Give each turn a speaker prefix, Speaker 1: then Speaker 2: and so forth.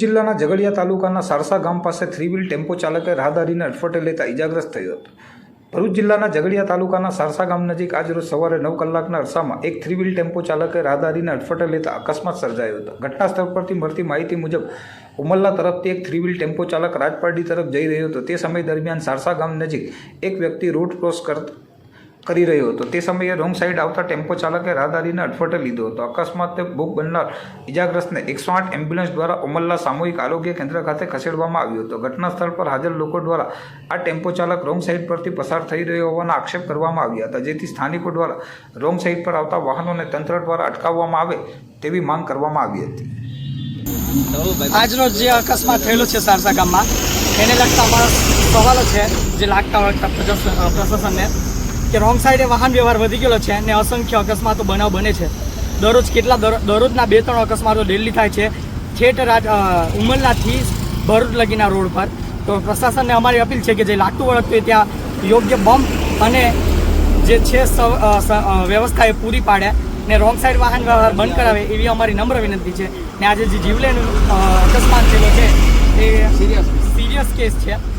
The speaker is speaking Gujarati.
Speaker 1: જિલ્લાના ઝઘડિયા તાલુકાના સારસા ગામ પાસે થ્રી વ્હીલ ટેમ્પો ચાલકે રાહદારીને અડફટે લેતા ઇજાગ્રસ્ત થયો હતો. ભરૂચ જિલ્લાના ઝઘડિયા તાલુકાના સારસા ગામ નજીક આજરોજ સવારે નવ કલાકના અરસામાં એક થ્રી વ્હીલ ટેમ્પો ચાલકે રાહદારીને અડફટે લેતા અકસ્માત સર્જાયો હતો. ઘટના સ્થળ પરથી મળતી માહિતી મુજબ ઉમરલા તરફથી એક થ્રી વ્હીલ ટેમ્પો ચાલક રાજપારડી તરફ જઈ રહ્યો હતો. તે સમય દરમિયાન સારસા ગામ નજીક એક વ્યક્તિ રોડ ક્રોસ કર કરી રહ્યો હતો. તે સમયે રોંગ સાઈડ આવતા ટેમ્પો ચાલકે રાહદારીને અડફટે લીધો હતો. અકસ્માતે ભોગ બનનાર ઇજાગ્રસ્તને એકસો આઠ એમ્બ્યુલન્સ દ્વારા અમલના સામૂહિક આરોગ્ય કેન્દ્ર ખાતે ખસેડવામાં આવ્યો હતો. ઘટના સ્થળ પર હાજર લોકો દ્વારા આ ટેમ્પો ચાલક રોંગ સાઈડ પરથી પસાર થઈ રહ્યો હોવાના આક્ષેપ કરવામાં આવ્યા હતા. જેથી સ્થાનિકો દ્વારા રોંગ સાઈડ પર આવતા વાહનોને તંત્ર દ્વારા અટકાવવામાં આવે તેવી માંગ કરવામાં આવી હતી.
Speaker 2: આજનો જે અકસ્માત થયેલો છે સારસા ગામમાં, એને લગતા અમારા સવાલો છે, જે લાગતા વળગતા પ્રશાસનને. કે રોંગ સાઈડે વાહન વ્યવહાર વધી ગયેલો છે અને અસંખ્ય અકસ્માતો બનાવ બને છે. દરરોજ કેટલા દર- દરરોજના બે ત્રણ અકસ્માતો ડેલી થાય છે. ઠેઠ ઉમરલાથી ભરૂચ લગીના રોડ પર. તો પ્રશાસનને અમારી અપીલ છે કે જે લાગતું વળગતું હોય ત્યાં યોગ્ય બમ્પ અને જે છે વ્યવસ્થા એ પૂરી પાડે ને રોંગ સાઈડ વાહન વ્યવહાર બંધ કરાવે એવી અમારી નમ્ર વિનંતી છે. ને આજે જે જીવલેણ અકસ્માત થયેલો છે એ સિરિયસ કેસ છે.